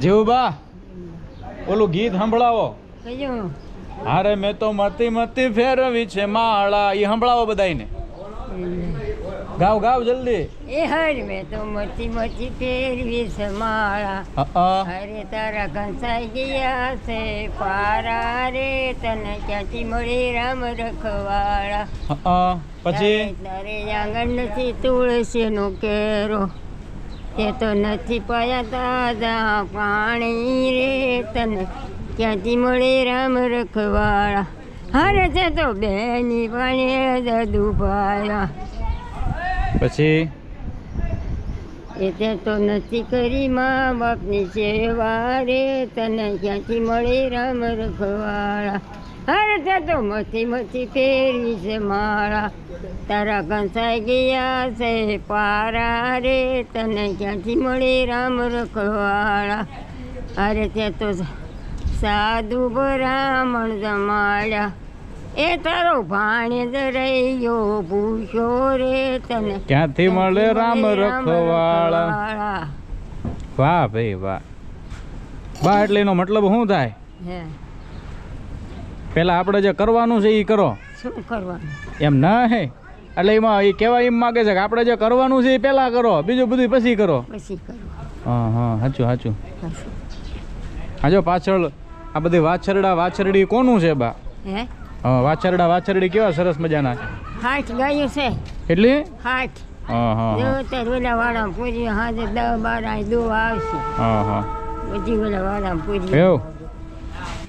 જીવબા ઓલું ગીત સંભળાવો. હારે મેં તો મતી મતી ફેરવી છે માળા એ સંભળાવો બધાયને. ગાવ ગાવ જલ્દી. એ હર મેં તો મચી મચી ફેરવી છે માળા. અરે તારા ઘસાઈ ગયા છે પારા રે તને ક્યાંથી મળી રામ રખવાળા? પછી? તારે- આંગણ નથી તુળસીનો કેરો. તે તો નથી પાયા તાજા પાણી રે તને ક્યાંથી મળે રામ રખવાળા? હારે છે તો બેની પાણી દદુ પાયા પછી? એ તે તો નથી કરી મા બાપની સેવા રે તને ક્યાંથી મળે રામ રખવાળા? અરે ત્યાં તો મથી મથી ફેરવી છે માળા. તારા કંસાઈ ગયા છે પારા રે, તને ક્યાંથી મળે રામ રખવાળા? અરે ત્યાં તો સાધુ બ્રાહ્મણ જમાડ્યા. એ તારો ભાણેજ રહ્યો ભૂષો રે તને. ક્યાંથી મળે રામ રખવાળા? વાહ ભાઈ વાહ. વાહ એટલે એનો મતલબ શું થાય? પેલા આપણે જે કરવાનું છે એ કરો. શું કરવાનું? એમ ના હે? એટલે એમાં એ કહેવા એમ માગે છે કે આપણે જે કરવાનું છે એ પેલા કરો બીજું બધું પછી કરો. પછી હા હા સાચું. સાચું. હા જો પાછળ આ બધી વાછરડા વાછરડી કોનું છે બા? હા? વાછરડા વાછરડી કેવા સરસ મજાના? હાથ ગાયું છે. એટલે? હાથ. હા હા. તાર ઓલા વાળા પૂરી હાથે દસ બાર દો આવશે. હા હા. બધી ઓલા વાળા પૂરી એવું?